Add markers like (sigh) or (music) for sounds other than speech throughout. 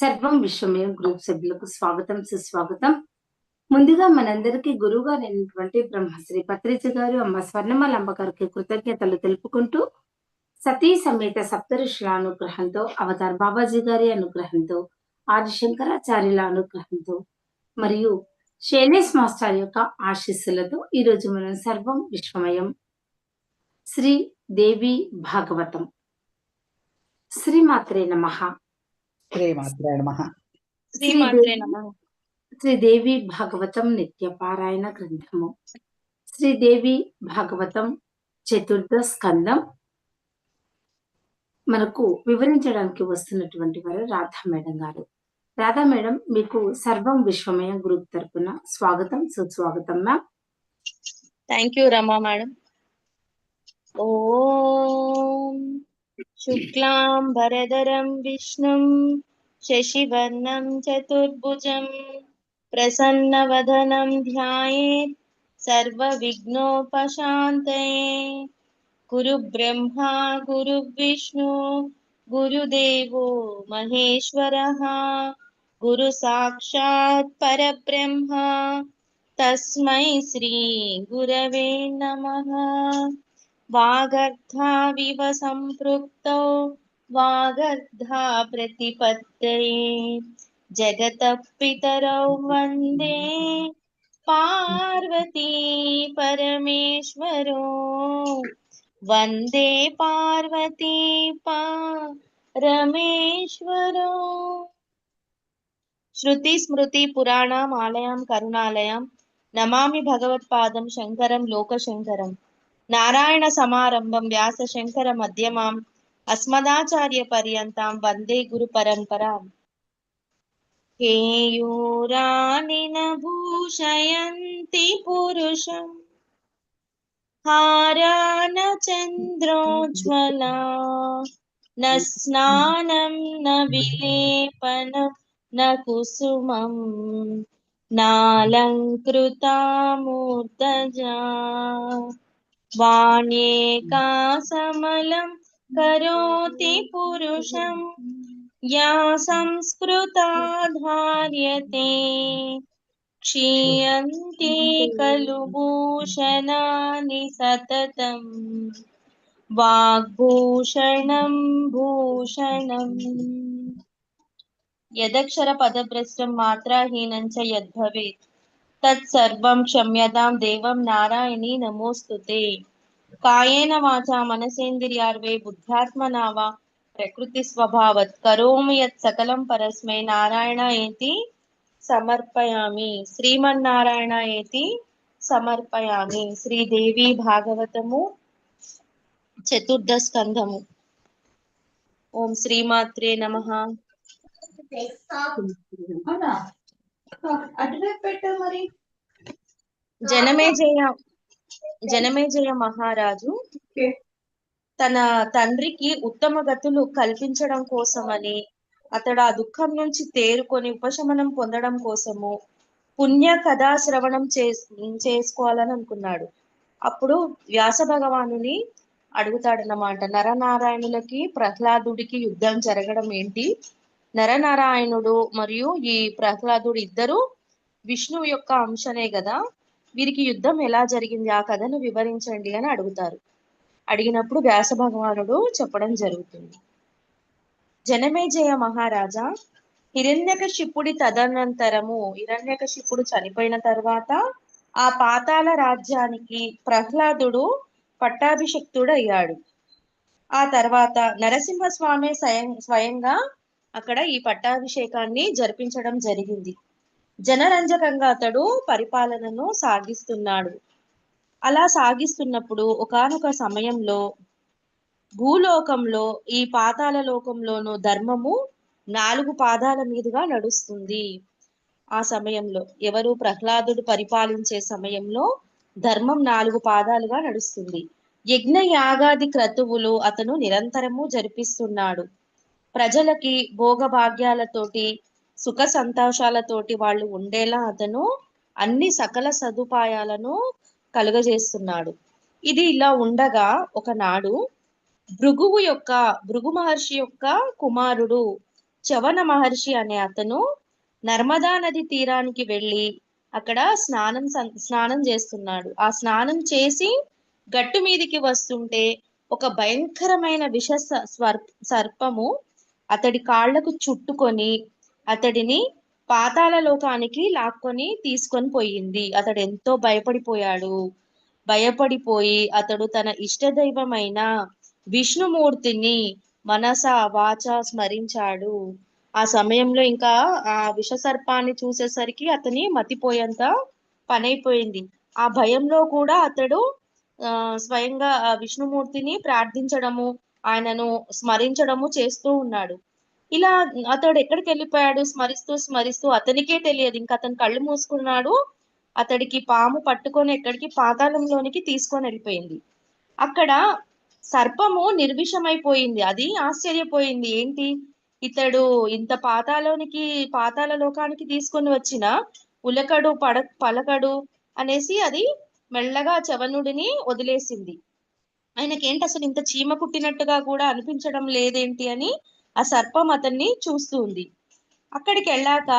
సర్వం విశ్వమయం గ్రూప్ సభ్యులకు స్వాగతం సుస్వాగతం. ముందుగా మనందరికీ గురువుగా అయినటువంటి బ్రహ్మశ్రీ పత్రిజ గారు అమ్మ స్వర్ణమాల అమ్మ గారికి కృతజ్ఞతలు తెలుపుకుంటూ సతీ సమేత సప్తఋషుల అనుగ్రహంతో అవతార్ బాబాజీ గారి అనుగ్రహంతో ఆదిశంకరాచార్యుల అనుగ్రహంతో మరియు శైలేష్ మాస్టర్ యొక్క ఆశీస్సులతో ఈ రోజు మనం సర్వం విశ్వమయం. శ్రీ దేవి భాగవతం. శ్రీమాత్రే నమ. శ్రీమాత్రే నమ. శ్రీమాత్రే నమః. శ్రీదేవి భాగవతం నిత్య పారాయణ గ్రంథము శ్రీదేవి భాగవతం చతుర్థ స్కందం. మనకు వివరించడానికి వస్తున్నటువంటి వారు రాధా మేడం గారు. రాధా మేడం మీకు సర్వం విశ్వమయ గ్రూప్ తరపున స్వాగతం సుస్వాగతం ma'am. Thank you Rama madam. ఓం शुक्लां भरदरं विष्णुं शशिवर्णं चतुर्भुजं प्रसन्नवदनं ध्यायेत् सर्वविघ्नोपशान्तये। गुरु ब्रह्मा गुरुविष्णु, गुरुदेवो महेश्वरः, गुरुसाक्षात् परब्रह्मा। तस्मै श्रीगुरवे नमः। वागर्धाविव सम्पृक्तौ वागर्धा प्रतिपत्तये जगतः पितरौ वंदे पार्वती परमेश्वरो वंदे पार्वती परमेश्वरो। श्रुति स्मृति पारमेश्वरो श्रुतिस्मृतिपुराणामालयं करुणालयं नमामि भगवत्पादं शङ्करं लोकशङ्करम्। నారాయణ సమారంభం వ్యాస శంకర మధ్యమాం అస్మదాచార్య పర్యంతం వందే గురు పరంపరాం. కేయూరానిన భూషయంతి పురుషం హారాన చంద్రోజ్వలా న స్నానం న విలేపనం న కుసుమం నాలంకృతామూర్తజా. వాణ్యేకా वाणेका समलं करोति पुरुषम् या संस्कृता धार्यते क्षीयन्ति खलु भूषणानि सततम्। वाग्भूषणं भूषणम्। यदक्षरपदभ्रष्टं मात्राहीनं च यद्भवेत्। తత్సర్వం క్షమ్యతాం దేవం నారాయణి నమోస్తుతే. కాయేన వాచా మనసేంద్రియార్వే బుద్ధ్యాత్మనా వా ప్రకృతి స్వభావత్ కరోమి యత్ సకలం పరస్మే నారాయణ ఏతి సమర్పయామి. శ్రీమన్నారాయణ ఏతి సమర్పయామి. శ్రీదేవి భాగవతము చతుర్థ స్కంధము. ఓం శ్రీమాత్రే నమ. అటువైపు పెట్టు మరి జనమేజయ జనమేజయ మహారాజు. తన తండ్రికి ఉత్తమ గతులు కల్పించడం కోసమని అతడు ఆ దుఃఖం నుంచి తేరుకొని ఉపశమనం పొందడం కోసము పుణ్య కథా శ్రవణం చేస్ చేసుకోవాలని అనుకున్నాడు. అప్పుడు వ్యాస భగవానుని అడుగుతాడనమాట నరనారాయణులకి ప్రహ్లాదుడికి యుద్ధం జరగడం ఏంటి? నరనారాయణుడు మరియు ఈ ప్రహ్లాదుడు ఇద్దరు విష్ణువు యొక్క అంశనే కదా? వీరికి యుద్ధం ఎలా జరిగింది? ఆ కథను వివరించండి అని అడుగుతారు. అడిగినప్పుడు వ్యాస భగవానుడు చెప్పడం జరుగుతుంది. జనమేజయ మహారాజా! హిరణ్యకశిపుడి తదనంతరము హిరణ్యకశిపుడు చనిపోయిన తర్వాత ఆ పాతాళ రాజ్యానికి ప్రహ్లాదుడు పట్టాభిషక్తుడు అయ్యాడు ఆ తర్వాత నరసింహస్వామి స్వయం స్వయంగా అక్కడ ఈ పట్టాభిషేకాన్ని జరిపించడం జరిగింది. జనరంజకంగా అతడు పరిపాలనను సాగిస్తున్నాడు. అలా సాగిస్తున్నప్పుడు ఒకానొక సమయంలో భూలోకంలో ఈ పాతాల లోకంలోనూ ధర్మము నాలుగు పాదాల మీదుగా నడుస్తుంది. ఆ సమయంలో ఎవరు ప్రహ్లాదుడు పరిపాలించే సమయంలో ధర్మం నాలుగు పాదాలుగా నడుస్తుంది. యజ్ఞ యాగాది క్రతువులు అతను నిరంతరము జరిపిస్తున్నాడు. ప్రజలకి భోగభాగ్యాలతోటి సుఖ సంతోషాలతోటి వాళ్ళు ఉండేలా అతను అన్ని సకల సదుపాయాలను కలుగజేస్తున్నాడు. ఇది ఇలా ఉండగా ఒకనాడు భృగువు యొక్క భృగు మహర్షి యొక్క కుమారుడు చవన మహర్షి అనే అతను నర్మదా నది తీరానికి వెళ్ళి అక్కడ స్నానం స్నానం చేస్తున్నాడు. ఆ స్నానం చేసి గట్టు మీదికి వస్తుంటే ఒక భయంకరమైన విష స- స్వర్- సర్పము అతడి కాళ్ళకు చుట్టుకొని అతడిని పాతాల లోకానికి లాక్కొని తీసుకొని పోయింది. అతడు ఎంతో భయపడిపోయాడు. భయపడిపోయి అతడు తన ఇష్టదైవమైన విష్ణుమూర్తిని మనస వాచ స్మరించాడు. ఆ సమయంలో ఇంకా ఆ విష సర్పాన్ని చూసేసరికి అతని మతిపోయేంత పనైపోయింది. ఆ భయంలో కూడా అతడు ఆ స్వయంగా ఆ విష్ణుమూర్తిని ప్రార్థించడము ఆయనను స్మరించడము చేస్తూ ఉన్నాడు. ఇలా అతడు ఎక్కడికి వెళ్ళిపోయాడు? స్మరిస్తూ స్మరిస్తూ అతనికే తెలియదు. ఇంకా అతను కళ్ళు మూసుకున్నాడు. అతడికి పాము పట్టుకొని ఎక్కడికి? పాతాళంలోనికి తీసుకొని వెళ్ళిపోయింది. అక్కడ సర్పము నిర్విషమైపోయింది. అది ఆశ్చర్యపోయింది. ఏంటి? ఇతడు ఇంత పాతాలోనికి పాతాల లోకానికి తీసుకొని వచ్చిన ఉలకడు పడ పలకడు అనేసి అది మెల్లగా చవనుడిని వదిలేసింది. ఆయనకేంటి అసలు ఇంత చీమ కుట్టినట్టుగా కూడా అనిపించడం లేదేంటి అని ఆ సర్పం అతన్ని చూస్తూ ఉంది. అక్కడికి వెళ్ళాక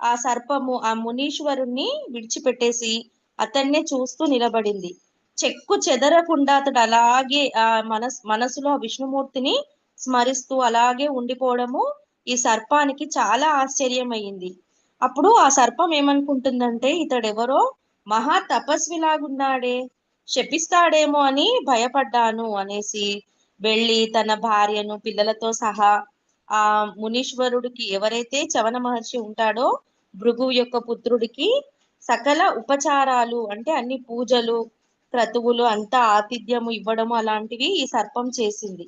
ఆ సర్పము ఆ మునీశ్వరుణ్ణి విడిచిపెట్టేసి అతన్నే చూస్తూ నిలబడింది. చెక్కు చెదరకుండా అతడు అలాగే ఆ మనస్ మనసులో ఆ విష్ణుమూర్తిని స్మరిస్తూ అలాగే ఉండిపోవడము ఈ సర్పానికి చాలా ఆశ్చర్యమైంది అప్పుడు ఆ సర్పం ఏమనుకుంటుందంటే ఇతడెవరో? మహా తపస్విలాగున్నాడే. శపిస్తాడేమో అని భయపడ్డాను అనేసి వెళ్ళి తన భార్యను పిల్లలతో సహా ఆ మునీశ్వరుడికి ఎవరైతే చవన మహర్షి ఉంటాడో భృగు యొక్క పుత్రుడికి సకల ఉపచారాలు అంటే అన్ని పూజలు క్రతువులు అంతా ఆతిథ్యము ఇవ్వడము అలాంటివి ఈ సర్పం చేసింది.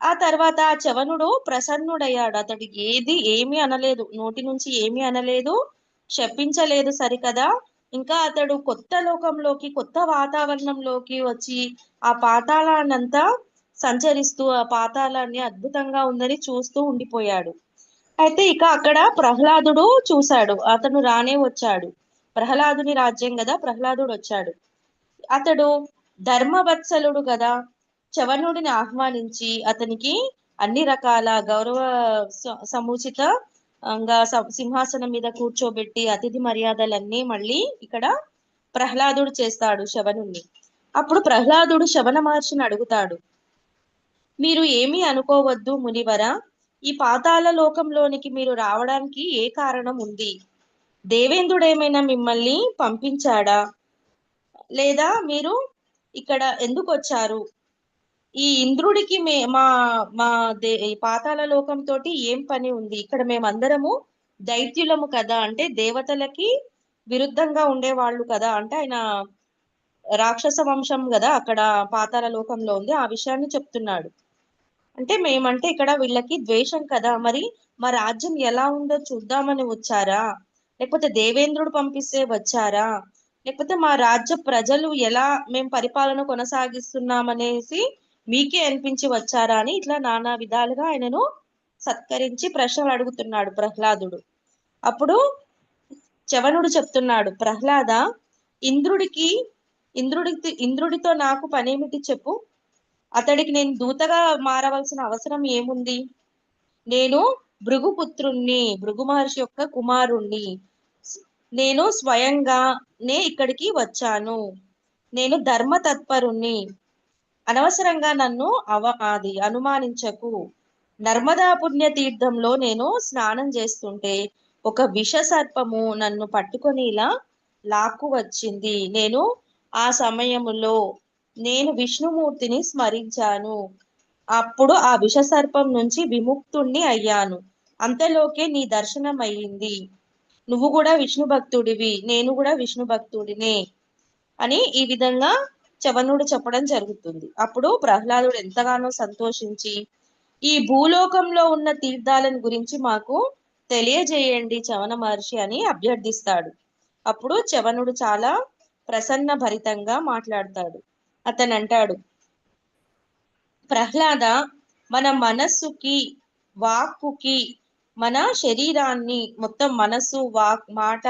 ఆ తర్వాత ఆ చవనుడు ప్రసన్నుడయ్యాడు. అతడికి ఏది ఏమీ అనలేదు. నోటి నుంచి ఏమీ అనలేదు. శపించలేదు సరికదా. ఇంకా అతడు కొత్త లోకంలోకి కొత్త వాతావరణంలోకి వచ్చి ఆ పాతాళాన్నంతా సంచరిస్తూ ఆ పాతాళాన్ని అద్భుతంగా ఉందని చూస్తూ ఉండిపోయాడు. అయితే ఇక అక్కడ ప్రహ్లాదుడు చూశాడు. అతను రానే వచ్చాడు. ప్రహ్లాదుని రాజ్యం కదా ప్రహ్లాదుడు వచ్చాడు. అతడు ధర్మవత్సలుడు కదా చవనుడిని ఆహ్వానించి అతనికి అన్ని రకాల గౌరవ స- సముచిత ఇంకా సింహాసనం మీద కూర్చోబెట్టి అతిథి మర్యాదలన్నీ మళ్ళీ ఇక్కడ ప్రహ్లాదుడు చేస్తాడు శవనుణ్ణి. అప్పుడు ప్రహ్లాదుడు శవన మహర్షిని అడుగుతాడు. మీరు ఏమీ అనుకోవద్దు మునివర ఈ పాతాల లోకంలోనికి మీరు రావడానికి ఏ కారణం ఉంది? దేవేంద్రుడేమైనా మిమ్మల్ని పంపించాడా? లేదా మీరు ఇక్కడ ఎందుకు వచ్చారు ఈ ఇంద్రుడికి మే మా మా దే ఈ పాతాళ లోకంతో ఏం పని ఉంది? ఇక్కడ మేమందరము దైత్యులము కదా? అంటే దేవతలకి విరుద్ధంగా ఉండేవాళ్ళు కదా? అంటే ఆయన రాక్షస వంశం కదా అక్కడ పాతాల లోకంలో ఉంది. ఆ విషయాన్ని చెప్తున్నాడు. అంటే మేమంటే ఇక్కడ వీళ్ళకి ద్వేషం కదా? మరి మా రాజ్యం ఎలా ఉందో చూద్దామని వచ్చారా? లేకపోతే దేవేంద్రుడు పంపిస్తే వచ్చారా? లేకపోతే మా రాజ్య ప్రజలు ఎలా మేము పరిపాలన కొనసాగిస్తున్నామనేసి మీకే అనిపించి వచ్చారా అని ఇట్లా నానా విధాలుగా ఆయనను సత్కరించి ప్రశ్నలు అడుగుతున్నాడు ప్రహ్లాదుడు. అప్పుడు చవనుడు చెప్తున్నాడు ప్రహ్లాద ఇంద్రుడికి ఇంద్రుడికి ఇంద్రుడితో నాకు పనేమిటి చెప్పు. అతడికి నేను దూతగా మారవలసిన అవసరం ఏముంది? నేను భృగుపుత్రుణ్ణి భృగు మహర్షి యొక్క కుమారుణ్ణి. నేను స్వయంగానే ఇక్కడికి వచ్చాను. నేను ధర్మ తత్పరుణ్ణి అనవసరంగా నన్ను అవ అది అనుమానించకు. నర్మదా పుణ్య తీర్థంలో నేను స్నానం చేస్తుంటే ఒక విష సర్పము నన్ను పట్టుకొని ఇలా లాక్కు వచ్చింది. నేను ఆ సమయములో నేను విష్ణుమూర్తిని స్మరించాను. అప్పుడు ఆ విష సర్పం నుంచి విముక్తుణ్ణి అయ్యాను. అంతలోకే నీ దర్శనం అయ్యింది నువ్వు కూడా విష్ణు భక్తుడివి నేను కూడా విష్ణు భక్తుడినే అని ఈ విధంగా చవనుడు చెప్పడం జరుగుతుంది. అప్పుడు ప్రహ్లాదుడు ఎంతగానో సంతోషించి ఈ భూలోకంలో ఉన్న తీర్థాలను గురించి మాకు తెలియజేయండి చవన మహర్షి అని అభ్యర్థిస్తాడు. అప్పుడు చవనుడు చాలా ప్రసన్న భరితంగా మాట్లాడతాడు. అతను అంటాడు ప్రహ్లాద మన మనస్సుకి వాక్కుకి మన శరీరాన్ని మొత్తం మనస్సు వాక్ మాట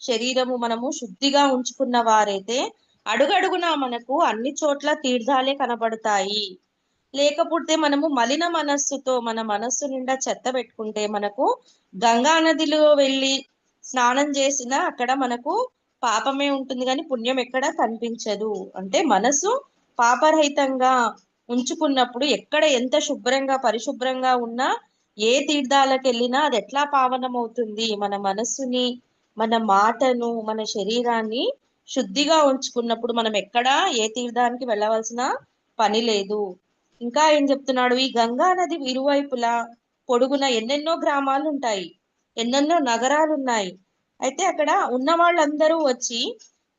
శరీరము మనము శుద్ధిగా ఉంచుకున్న వారైతే అడుగడుగునా మనకు అన్ని చోట్ల తీర్థాలే కనబడతాయి. లేకపోతే మనము మలిన మనస్సుతో మన మనస్సు నిండా చెత్త పెట్టుకుంటే మనకు గంగా నదిలో వెళ్ళి స్నానం చేసినా అక్కడ మనకు పాపమే ఉంటుంది కానీ పుణ్యం ఎక్కడ కనిపించదు. అంటే మనసు పాపరహితంగా ఉంచుకున్నప్పుడు ఎక్కడ ఎంత శుభ్రంగా పరిశుభ్రంగా ఉన్నా ఏ తీర్థాలకు వెళ్ళినా అది ఎట్లా పావనం అవుతుంది మన మనస్సుని మన మాటను మన శరీరాన్ని శుద్ధిగా ఉంచుకున్నప్పుడు మనం ఎక్కడ ఏ తీర్థానికి వెళ్ళవలసిన పని లేదు. ఇంకా ఏం చెప్తున్నాడు? ఈ గంగా నది ఇరువైపులా పొడుగున ఎన్నెన్నో గ్రామాలు ఉంటాయి ఎన్నెన్నో నగరాలు ఉన్నాయి అయితే అక్కడ ఉన్న వాళ్ళందరూ వచ్చి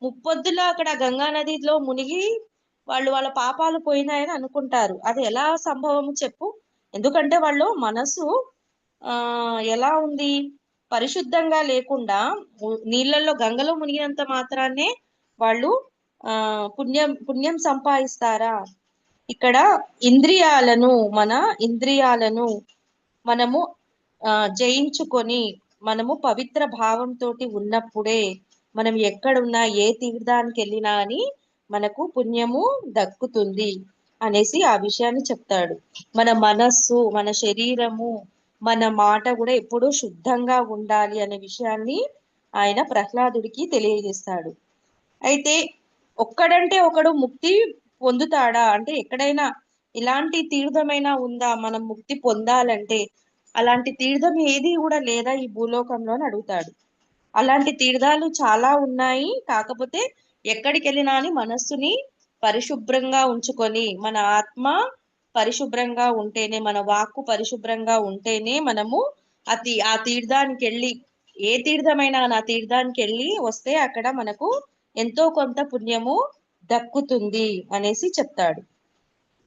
ముప్పొద్దులో అక్కడ గంగా నదిలో మునిగి వాళ్ళు వాళ్ళ పాపాలు పోయినాయని అనుకుంటారు. అది ఎలా సంభవం చెప్పు? ఎందుకంటే వాళ్ళు మనసు ఆ ఎలా ఉంది? పరిశుద్ధంగా లేకుండా నీళ్ళల్లో గంగలో మునిగినంత మాత్రాన్నే వాళ్ళు ఆ పుణ్యం పుణ్యం సంపాదిస్తారా? ఇక్కడ ఇంద్రియాలను మన ఇంద్రియాలను మనము ఆ జయించుకొని మనము పవిత్ర భావంతో ఉన్నప్పుడే మనం ఎక్కడున్నా ఏ తీర్థానికి వెళ్ళినా అని మనకు పుణ్యము దక్కుతుంది అనేసి ఆ విషయాన్ని చెప్తాడు. మన మనస్సు మన శరీరము మన మాట కూడా ఎప్పుడూ శుద్ధంగా ఉండాలి అనే విషయాన్ని ఆయన ప్రహ్లాదుడికి తెలియజేస్తాడు. అయితే ఒక్కడంటే ఒకడు ముక్తి పొందుతాడా? అంటే ఎక్కడైనా ఇలాంటి తీర్థమైనా ఉందా? మనం ముక్తి పొందాలంటే అలాంటి తీర్థం ఏది కూడా లేదా ఈ భూలోకంలో అని అడుగుతాడు. అలాంటి తీర్థాలు చాలా ఉన్నాయి. కాకపోతే ఎక్కడికి వెళ్ళినా అని మనస్సుని పరిశుభ్రంగా ఉంచుకొని మన ఆత్మ పరిశుభ్రంగా ఉంటేనే మన వాక్కు పరిశుభ్రంగా ఉంటేనే మనము ఆ తీ ఆ తీర్థానికి వెళ్ళి ఏ తీర్థమైనా ఆ తీర్థానికి వెళ్ళి వస్తే అక్కడ మనకు ఎంతో కొంత పుణ్యము దక్కుతుంది అనేసి చెప్తాడు.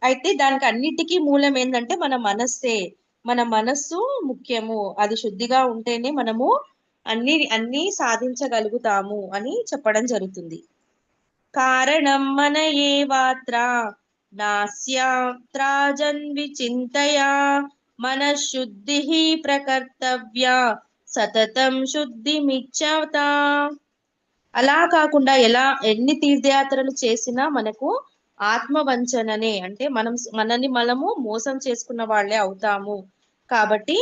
అయితే దానికి అన్నిటికీ మూలం ఏంటంటే మన మనస్సే మన మనస్సు ముఖ్యము. అది శుద్ధిగా ఉంటేనే మనము అన్ని అన్ని సాధించగలుగుతాము అని చెప్పడం జరుగుతుంది. కారణం మన ఏ నాస్యాత్రాజన్వి చింతయా మన శుద్ధి ప్రకర్తవ్య సతతం శుద్ధిమిచ్చత అలా కాకుండా ఎలా ఎన్ని తీర్థయాత్రలు చేసినా మనకు ఆత్మవంచననే అంటే మనం మనని మనము మోసం చేసుకున్న వాళ్ళే అవుతాము. కాబట్టి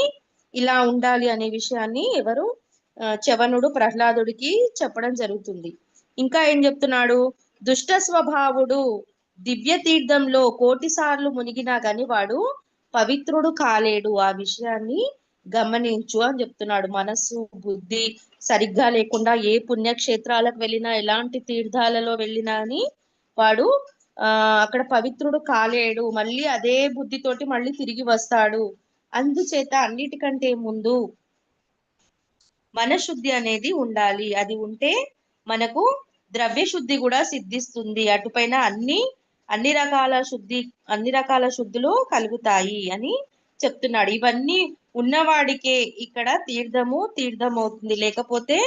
ఇలా ఉండాలి అనే విషయాన్ని ఎవరు చవనుడు ప్రహ్లాదుడికి చెప్పడం జరుగుతుంది. ఇంకా ఏం చెప్తున్నాడు? దుష్ట స్వభావుడు దివ్య తీర్థంలో కోటి సార్లు మునిగినా గాని వాడు పవిత్రుడు కాలేడు. ఆ విషయాన్ని గమనించు అని చెప్తున్నాడు. మనస్సు బుద్ధి సరిగ్గా లేకుండా ఏ పుణ్యక్షేత్రాలకు వెళ్ళినా ఎలాంటి తీర్థాలలో వెళ్ళినా అని వాడు ఆ అక్కడ పవిత్రుడు కాలేడు. మళ్ళీ అదే బుద్ధితోటి మళ్ళీ తిరిగి వస్తాడు. అందుచేత అన్నిటికంటే ముందు మనశుద్ధి అనేది ఉండాలి. అది ఉంటే మనకు ద్రవ్య శుద్ధి కూడా సిద్ధిస్తుంది. అటుపైన అన్ని అన్ని రకాల శుద్ధి అన్ని రకాల శుద్ధులు కలుగుతాయి అని చెప్తున్నాడు. ఇవన్నీ ఉన్నవాడికే ఇక్కడ తీర్థము తీర్థం అవుతుంది లేకపోతే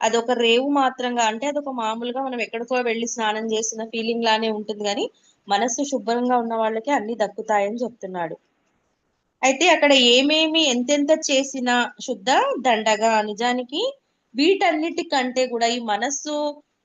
అదొక రేవు మాత్రంగా అంటే అదొక మామూలుగా మనం ఎక్కడికో వెళ్ళి స్నానం చేసిన ఫీలింగ్ లానే ఉంటుంది. కానీ మనస్సు శుభ్రంగా ఉన్న వాళ్ళకి అన్ని దక్కుతాయని చెప్తున్నాడు. అయితే అక్కడ ఏమేమి ఎంతెంత చేసిన శుద్ధ దండగా. నిజానికి వీటన్నిటికంటే కూడా ఈ మనస్సు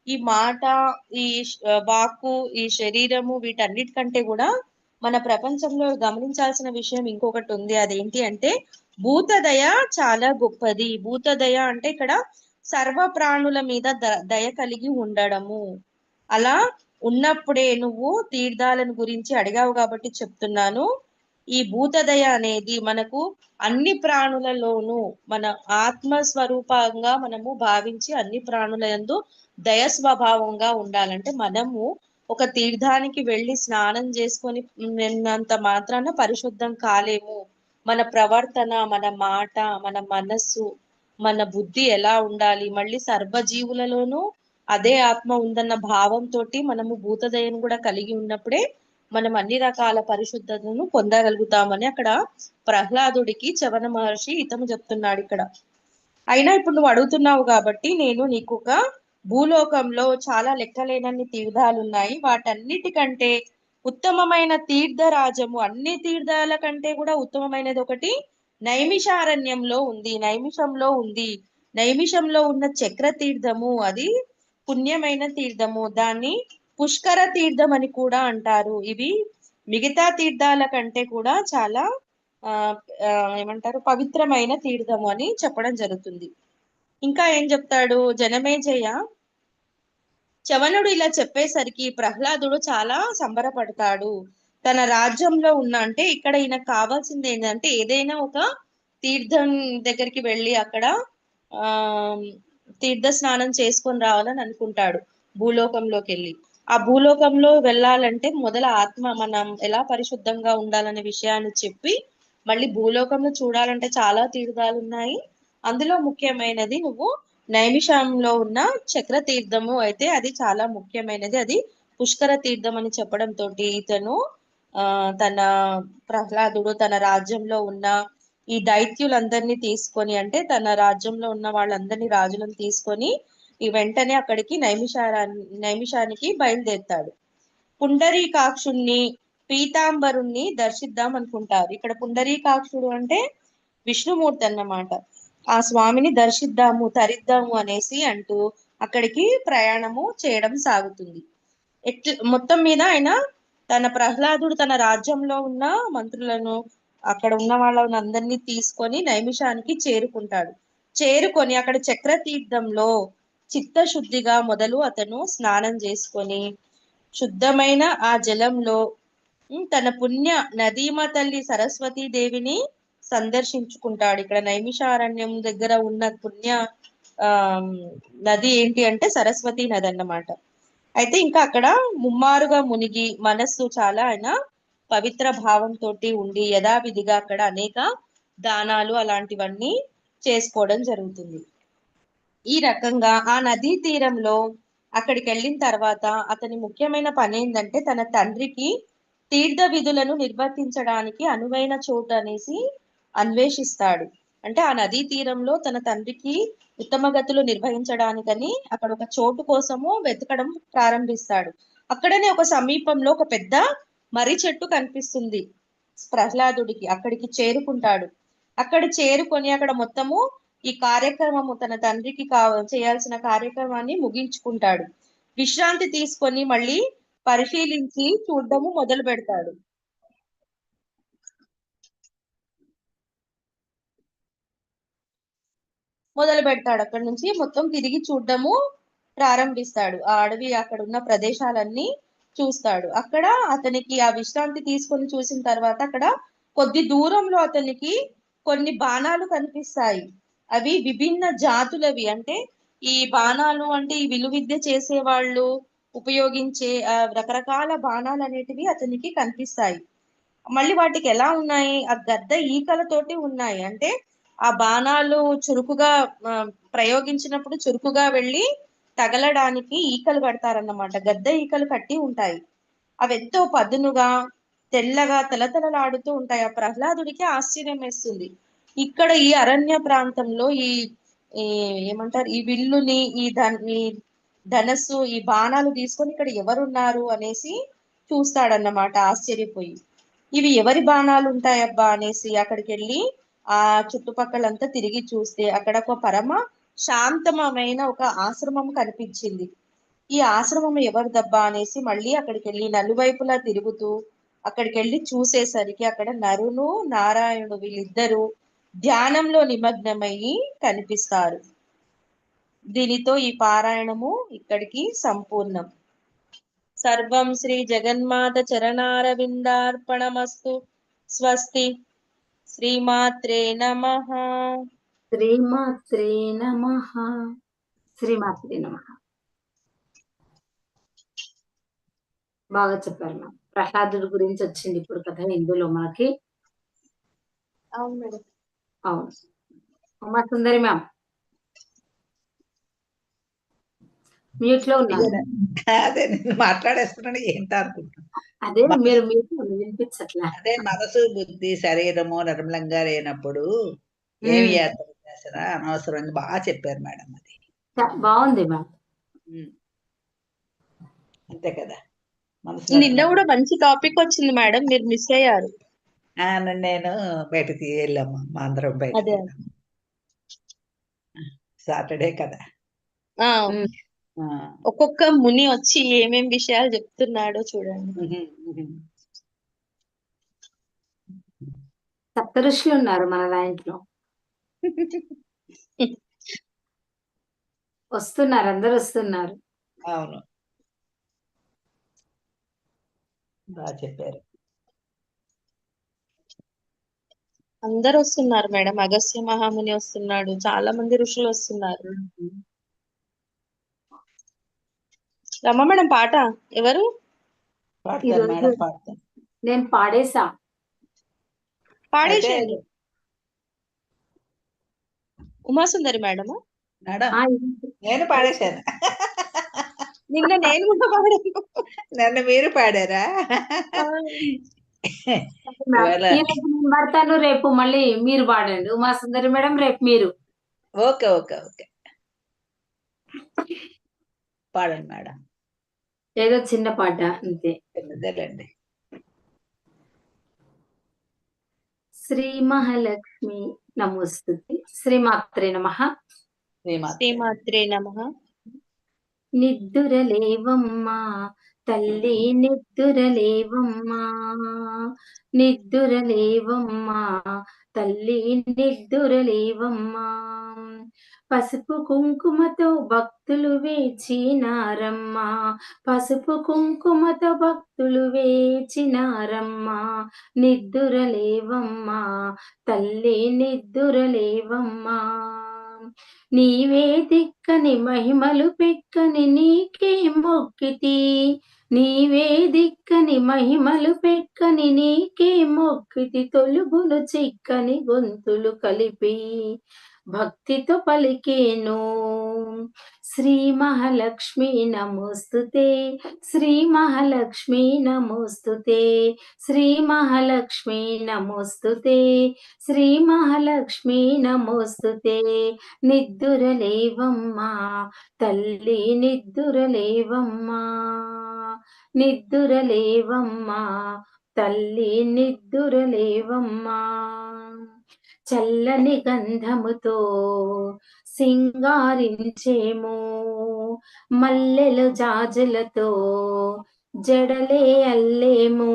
ఈ మాట ఈ వాక్కు ఈ శరీరము వీటన్నిటికంటే కూడా మన ప్రపంచంలో గమనించాల్సిన విషయం ఇంకొకటి ఉంది. అదేంటి అంటే భూతదయ చాలా గొప్పది. భూతదయ అంటే ఇక్కడ సర్వ ప్రాణుల మీద ద- దయ కలిగి ఉండడము. అలా ఉన్నప్పుడే నువ్వు తీర్థాలను గురించి అడిగావు కాబట్టి చెప్తున్నాను. ఈ భూతదయ అనేది మనకు అన్ని ప్రాణులలోనూ మన ఆత్మ స్వరూపంగా మనము భావించి అన్ని ప్రాణుల యందు దయ స్వభావంగా ఉండాలంటే మనము ఒక తీర్థానికి వెళ్ళి స్నానం చేసుకొని నిన్నంత మాత్రాన పరిశుద్ధం కాలేము. మన ప్రవర్తన మన మాట మన మనస్సు మన బుద్ధి ఎలా ఉండాలి? మళ్ళీ సర్వజీవులలోనూ అదే ఆత్మ ఉందన్న భావంతో మనము భూతదయను కూడా కలిగి ఉన్నప్పుడే మనం అన్ని రకాల పరిశుద్ధతను పొందగలుగుతామని అక్కడ ప్రహ్లాదుడికి చవన మహర్షి ఇతము చెప్తున్నాడు ఇక్కడ. అయినా ఇప్పుడు నువ్వు అడుగుతున్నావు కాబట్టి నేను నీకు ఒక భూలోకంలో చాలా లెక్కలేనన్ని తీర్థాలు ఉన్నాయి వాటన్నిటికంటే ఉత్తమమైన తీర్థరాజము అన్ని తీర్థాల కంటే కూడా ఉత్తమమైనది ఒకటి నైమిషారణ్యంలో ఉంది. నైమిషంలో ఉంది. నైమిషంలో ఉన్న చక్ర తీర్థము అది పుణ్యమైన తీర్థము. దాన్ని పుష్కర తీర్థం అని కూడా అంటారు. ఇవి మిగతా తీర్థాల కంటే కూడా చాలా ఆ ఏమంటారు పవిత్రమైన తీర్థము అని చెప్పడం జరుగుతుంది. ఇంకా ఏం చెప్తాడు? జనమేజయ చవనుడు ఇలా చెప్పేసరికి ప్రహ్లాదుడు చాలా సంబరపడతాడు. తన రాజ్యంలో ఉన్న అంటే ఇక్కడ ఈయనకు కావాల్సింది ఏంటంటే ఏదైనా ఒక తీర్థం దగ్గరికి వెళ్ళి అక్కడ ఆ తీర్థ స్నానం చేసుకొని రావాలని అనుకుంటాడు భూలోకంలోకి వెళ్ళి ఆ భూలోకంలో వెళ్ళాలంటే మొదల ఆత్మ మనం ఎలా పరిశుద్ధంగా ఉండాలనే విషయాన్ని చెప్పి మళ్ళీ భూలోకంలో చూడాలంటే చాలా తీర్థాలు ఉన్నాయి అందులో ముఖ్యమైనది నువ్వు నైమిషంలో ఉన్న చక్ర తీర్థము అయితే అది చాలా ముఖ్యమైనది. అది పుష్కర తీర్థం అని చెప్పడం తోటి ఇతను ఆ తన ప్రహ్లాదుడు తన రాజ్యంలో ఉన్న ఈ దైత్యులందరినీ తీసుకొని అంటే తన రాజ్యంలో ఉన్న వాళ్ళందరినీ రాజులను తీసుకొని ఈ వెంటనే అక్కడికి నైమిషారా నైమిషానికి బయలుదేరుతాడు. పుండరీకాక్షుణ్ణి పీతాంబరుణ్ణి దర్శిద్దాం అనుకుంటారు. ఇక్కడ పుండరీకాక్షుడు అంటే విష్ణుమూర్తి అన్నమాట. ఆ స్వామిని దర్శిద్దాము తరిద్దాము అనేసి అంటూ అక్కడికి ప్రయాణము చేయడం సాగుతుంది. ఎట్ల మొత్తం మీద ఆయన తన ప్రహ్లాదుడు తన రాజ్యంలో ఉన్న మంత్రులను అక్కడ ఉన్న వాళ్ళని అందరినీ తీసుకొని నైమిషానికి చేరుకుంటాడు. చేరుకొని అక్కడ చక్ర తీర్థంలో చిత్తశుద్ధిగా మొదలు అతను స్నానం చేసుకొని శుద్ధమైన ఆ జలంలో తన పుణ్య నదీమ తల్లి సరస్వతీ దేవిని సందర్శించుకుంటాడు. ఇక్కడ నైమిషారణ్యం దగ్గర ఉన్న పుణ్య ఆ నది ఏంటి అంటే సరస్వతి నది అన్నమాట. అయితే ఇంకా అక్కడ ముమ్మారుగా మునిగి మనస్సు చాలా ఆయన పవిత్ర భావంతో ఉండి యథావిధిగా అక్కడ అనేక దానాలు అలాంటివన్నీ చేసుకోవడం జరుగుతుంది. ఈ రకంగా ఆ నదీ తీరంలో అక్కడికి వెళ్ళిన తర్వాత అతని ముఖ్యమైన పని ఏంటంటే తన తండ్రికి తీర్థ విధులను నిర్వర్తించడానికి అనువైన చోటు అనేసి అన్వేషిస్తాడు. అంటే ఆ నదీ తీరంలో తన తండ్రికి ఉత్తమ గతులు నిర్వహించడానికని అక్కడ ఒక చోటు కోసము వెతకడం ప్రారంభిస్తాడు. అక్కడనే ఒక సమీపంలో ఒక పెద్ద మర్రి చెట్టు కనిపిస్తుంది ప్రహ్లాదుడికి. అక్కడికి చేరుకుంటాడు. అక్కడ చేరుకొని అక్కడ మొత్తము ఈ కార్యక్రమము తన తండ్రికి కా చేయాల్సిన కార్యక్రమాన్ని ముగించుకుంటాడు. విశ్రాంతి తీసుకొని మళ్ళీ పరిశీలించి చూడడము మొదలు పెడతాడు. మొదలు పెడతాడు. అక్కడ నుంచి మొత్తం తిరిగి చూడడము ప్రారంభిస్తాడు. ఆ అడవి అక్కడ ఉన్న ప్రదేశాలన్నీ చూస్తాడు. అక్కడ అతనికి ఆ విశ్రాంతి తీసుకొని చూసిన తర్వాత అక్కడ కొద్ది దూరంలో అతనికి కొన్ని బాణాలు కనిపిస్తాయి. అవి విభిన్న జాతులవి. అంటే ఈ బాణాలు అంటే ఈ విలువిద్య చేసే వాళ్ళు ఉపయోగించే రకరకాల బాణాలు అనేటివి అతనికి కనిపిస్తాయి. మళ్ళీ వాటికి ఎలా ఉన్నాయి? ఆ గద్ద ఈకలతోటి ఉన్నాయి. అంటే ఆ బాణాలు చురుకుగా ప్రయోగించినప్పుడు చురుకుగా వెళ్ళి తగలడానికి ఈకలు కడతారన్నమాట. గద్ద ఈకలు కట్టి ఉంటాయి. అవి ఎంతో పదునుగా తెల్లగా తలతలలాడుతూ ఉంటాయి. ఆ ప్రహ్లాదుడికి ఆశ్చర్యం వేస్తుంది. ఇక్కడ ఈ అరణ్య ప్రాంతంలో ఈ ఈ ఏమంటారు ఈ విల్లుని ఈ ఈ ధనస్సు ఈ బాణాలు తీసుకొని ఇక్కడ ఎవరున్నారు అనేసి చూస్తాడన్నమాట ఆశ్చర్యపోయి. ఇవి ఎవరి బాణాలు ఉంటాయబ్బా అనేసి అక్కడికి వెళ్ళి ఆ చుట్టుపక్కలంతా తిరిగి చూస్తే అక్కడ ఒక పరమ శాంతమైన ఒక ఆశ్రమం కనిపించింది. ఈ ఆశ్రమం ఎవరిదబ్బా? అనేసి మళ్ళీ అక్కడికి వెళ్ళి నలువైపులా తిరుగుతూ అక్కడికి వెళ్ళి చూసేసరికి అక్కడ నరును నారాయణుడు వీళ్ళిద్దరూ ధ్యానంలో నిమగ్నమయ్యి కనిపిస్తారు. దీనితో ఈ పారాయణము ఇక్కడికి సంపూర్ణం. సర్వం శ్రీ జగన్మాత చరణారవిందార్పణమస్తు. స్వస్తి. శ్రీమాత్రే నమః. శ్రీమాత్రే నమ. శ్రీమాత్రే నమ. బాగా చెప్పారు మ్యామ్. ప్రహ్లాదుడి గురించి వచ్చింది ఇప్పుడు కథ ఇందులో మనకి. అవును మేడం. అవును. ఉమా సుందరి మ్యామ్ మ్యూట్లో ఉన్నారు అదే నేను మాట్లాడేస్తున్నాను ఏంటో అనుకుంటున్నాను అదే మీరు వినిపించట్లే. అదే మనసు బుద్ధి శరీరము నిర్మలంగా లేనప్పుడు ఏమి. యాత్ర చేసినా అనవసరంగా బాగా చెప్పారు మేడం అది. బాగుంది మ్యామ్. అంతే కదా. మనసు నిన్న కూడా మంచి టాపిక్ వచ్చింది మేడం మీరు మిస్ అయ్యారు. ఆ, నిన్న నేను బయటకి వెళ్ళాము మా అందరం బయటకి అదే. సాటర్డే కదా. ఆ ఒక్కొక్క ముని వచ్చి ఏమేం విషయాలు చెప్తున్నాడో చూడండి. ఉహుం, ఉహుం. సప్త ఋషులు ఉన్నారు మన దాంట్లో (laughs) వస్తున్నారు అందరు వస్తున్నారు. అవును. బాగా చెప్పారు. అందరు వస్తున్నారు మేడం. అగస్త్య మహాముని వస్తున్నాడు. చాలా మంది ఋషులు వస్తున్నారు. రమ్మ మేడం పాట. ఎవరు? నేను పాడేసా పాడేసేయండి. ఉమాసుందరి మేడము? మేడం నేను పాడేశాను. నిన్న నేను కూడా పాడాను. నన్ను మీరు పాడారా? పాడతాను రేపు మళ్ళీ మీరు పాడండి ఉమా సుందరి మేడం రేపు మీరు. Okay okay okay. పాడండి మేడం. ఏదో చిన్న పాట అంతే. చిన్నదేలేండి శ్రీ మహాలక్ష్మి నమోస్తుతి శ్రీమాత్రే నమ. శ్రీమాత శ్రీమాత్రే నమ. నిద్దురలేవమ్మా తల్లి నిద్దురలేవమ్మా నిద్దురలేవమ్మా తల్లి నిద్దురలేవమ్మా. పసుపు కుంకుమతో భక్తులు వేచినారమ్మా పసుపు కుంకుమతో భక్తులు వేచినారమ్మా. నిద్దురలేవమ్మా తల్లి నిద్దురలేవమ్మా. నీవే దిక్కని మహిమలు పెక్కని నీకే మొక్కితి. నీవే దిక్కని మహిమలు పెక్కని నీకే మొక్కితి. తొలుగులు చిక్కని గొంతులు కలిపి భక్తితో పలికేను. శ్రీ మహాలక్ష్మి నమోస్తుతే శ్రీ మహాలక్ష్మి నమోస్తుతే శ్రీ మహాలక్ష్మి నమోస్తుతే శ్రీ మహాలక్ష్మి నమోస్తుతే. నిద్దురలేవమ్మా తల్లి నిద్దురలేవమ్మా నిద్దురలేవమ్మా తల్లి నిద్దురలేవమ్మా చల్లని గంధముతో సింగారించేమో. మల్లెల జాజులతో జడలే అల్లేమో.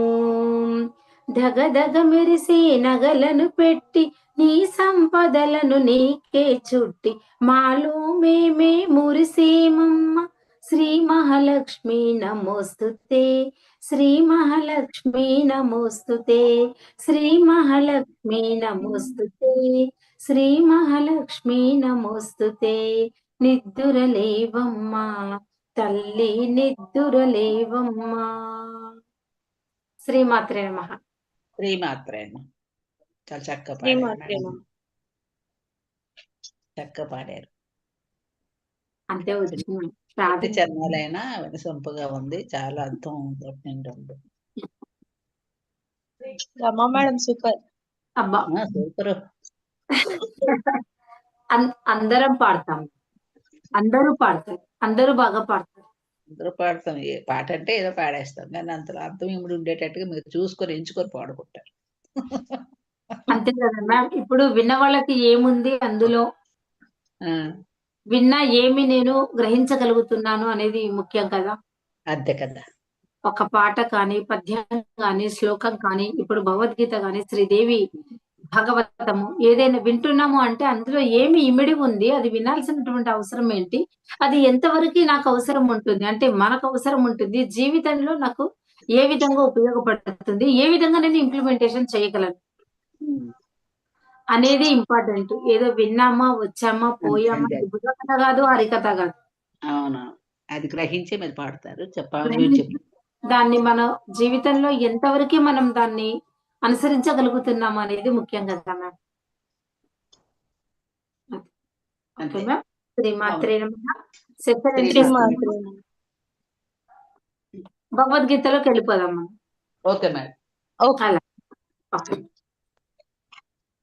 ధగధగ మెరిసే నగలను పెట్టి నీ సంపదలను నీకే చుట్టి మాలో మేమే మురిసేమమ్మ. శ్రీ మహాలక్ష్మి నమోస్తుతే శ్రీ మహాలక్ష్మి నమోస్తుతే శ్రీ మహాలక్ష్మి నమోస్తుతే శ్రీ మహాలక్ష్మి నమోస్తుతే నిద్దురలేవమ్మా తల్లి నిద్దురలేవమ్మా శ్రీమాత్రే నమః. శ్రీమాత్రే. చాలా చక్కగా. చక్కగా పాడారు. అంతే ప్రార్థన చర్మాలైనా వినసొంపుగా ఉంది. చాలా అర్థం ఉంది. Rama madam super. అబ్బా. సూపర్. అందరం పాడతాం. అందరూ పాడతారు. అందరూ బాగా పాడతారు. అందరూ పాడతాం. ఏ పాట అంటే ఏదో పాడేస్తాం. కానీ అంత అర్థం ఇమిడి ఉండేటట్టుగా మీరు చూసుకొని ఎంచుకొని పాడుకుంటారు. అంతే కదా మ్యామ్. ఇప్పుడు విన్న వాళ్ళకి ఏముంది అందులో? ఆ, విన్నా ఏమి నేను గ్రహించగలుగుతున్నాను అనేది ముఖ్యం కదా. అంతే కదా. ఒక పాట కానీ పద్యం కానీ శ్లోకం కానీ ఇప్పుడు భగవద్గీత కానీ శ్రీదేవి భాగవతము ఏదైనా వింటున్నాము అంటే అందులో ఏమి ఇమిడి ఉంది అది వినాల్సినటువంటి అవసరం ఏంటి అది ఎంతవరకు నాకు అవసరం ఉంటుంది అంటే మనకు అవసరం ఉంటుంది జీవితంలో నాకు ఏ విధంగా ఉపయోగపడుతుంది ఏ విధంగా నేను ఇంప్లిమెంటేషన్ చేయగలను? అనేది ఇంపార్టెంట్. ఏదో విన్నామా వచ్చామా పోయామా బుర్రకథ కాదు హరికథ కాదు. అవును. అది గ్రహించి మీరు పాడతారు చెప్పాలి దాన్ని మన జీవితంలో ఎంతవరకు మనం దాన్ని అనుసరించగలుగుతున్నాం అనేది ముఖ్యం కదా మ్యామ్. Okay ma'am. శ్రీమాత్రే. భగవద్గీతలోకి వెళ్ళిపోదాం మనం ఓకే ఓకే ఓకే.